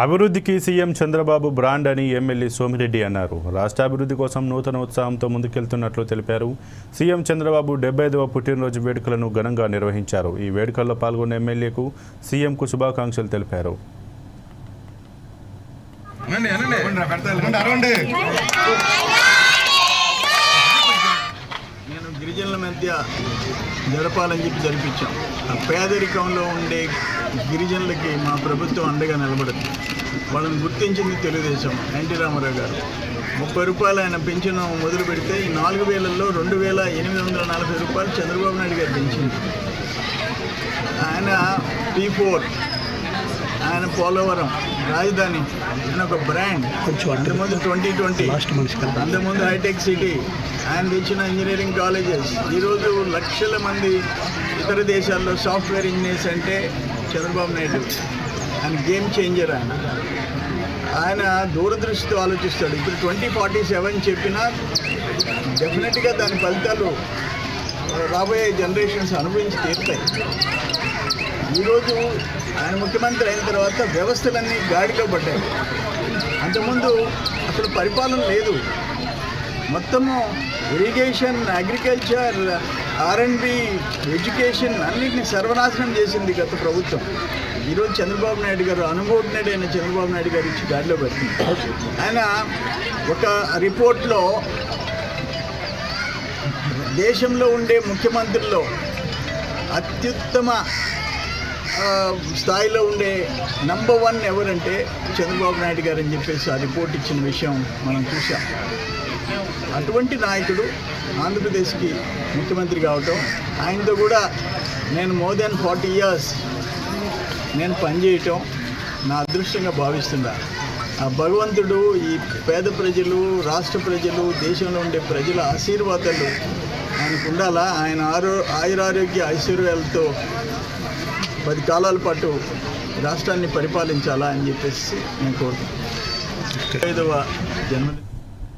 అభివృద్ధికి CM Chandrababu brand అని MLA Somireddy అన్నారు. రాష్ట్ర అభివృద్ధి కోసం నూతన ఉత్సాహంతో ముందుకెళ్తున్నట్లు తెలిపారు. సీఎం చంద్రబాబు డెబ్బై ఐదవ పుట్టినరోజు వేడుకలను ఘనంగా నిర్వహించారు. ఈ వేడుకల్లో పాల్గొన్న ఎమ్మెల్యేకు సీఎంకు శుభాకాంక్షలు తెలిపారు. అనండి అనండి అరవండి నేను గిరిజనుల మధ్య జరపాలని చెప్పి జరిపించాం. ఆ పేదరికంలో ఉండే గిరిజనులకి మా ప్రభుత్వం అండగా నిలబడింది. వాళ్ళని గుర్తించింది తెలుగుదేశం ఎన్టీ రామారావు గారు. ముప్పై రూపాయలు ఆయన పెంచిన మొదలు పెడితే ఈ నాలుగు వేలల్లో రెండు వేల ఎనిమిది వందల నలభై రూపాయలు చంద్రబాబు నాయుడు గారు పెంచింది. ఆయన పీ ఫోర్ ఆయన పోలవరం రాజధాని ఆయన ఒక బ్రాండ్. అంతకుముందు ట్వంటీ ట్వంటీ. అంతకుముందు హైటెక్ సిటీ. ఆయన తెచ్చిన ఇంజనీరింగ్ కాలేజెస్. ఈరోజు లక్షల మంది ఇతర దేశాల్లో సాఫ్ట్వేర్ ఇంజనీర్స్ అంటే చంద్రబాబు నాయుడు. ఆయన గేమ్ చేంజర్ ఆయన. ఆయన దూరదృష్టితో ఆలోచిస్తాడు. ఇప్పుడు ట్వంటీ ఫార్టీ సెవెన్ చెప్పినా డెఫినెట్గా దాని ఫలితాలు రాబోయే జనరేషన్స్ అనుభవించి తీరుతాయి. ఈరోజు ఆయన ముఖ్యమంత్రి అయిన తర్వాత వ్యవస్థలన్నీ గాడిలో పడ్డాయి. అంతకుముందు అసలు పరిపాలన లేదు. మొత్తము ఇరిగేషన్ అగ్రికల్చర్ ఆర్ఎండ్బి ఎడ్యుకేషన్ అన్నింటినీ సర్వనాశనం చేసింది గత ప్రభుత్వం. ఈరోజు చంద్రబాబు నాయుడు గారు అనుభవజ్ఞుడైన చంద్రబాబు నాయుడు గారు ఇచ్చి గాడిలో పెట్టింది. ఆయన ఒక రిపోర్ట్లో దేశంలో ఉండే ముఖ్యమంత్రుల్లో అత్యుత్తమ స్థాయిలో ఉండే నంబర్ వన్ ఎవరంటే చంద్రబాబు నాయుడు గారు అని చెప్పేసి ఆ రిపోర్ట్ ఇచ్చిన విషయం మనం చూసాం అటువంటి నాయకుడు ఆంధ్రప్రదేశ్కి ముఖ్యమంత్రి కావటం ఆయనతో కూడా నేను మోర్ దెన్ ఫార్టీ ఇయర్స్ నేను పనిచేయటం నా అదృష్టంగా భావిస్తున్నా. ఆ భగవంతుడు ఈ పేద ప్రజలు రాష్ట్ర ప్రజలు దేశంలో ఉండే ప్రజల ఆశీర్వాదాలు ఆయనకు ఉండాలా? ఆయన ఆరో ఆయురారోగ్య ఐశ్వర్యాలతో పది కాలాల పాటు రాష్ట్రాన్ని పరిపాలించాలా అని చెప్పేసి నేను కోరుతున్నాను ఐదవ జన్మదిన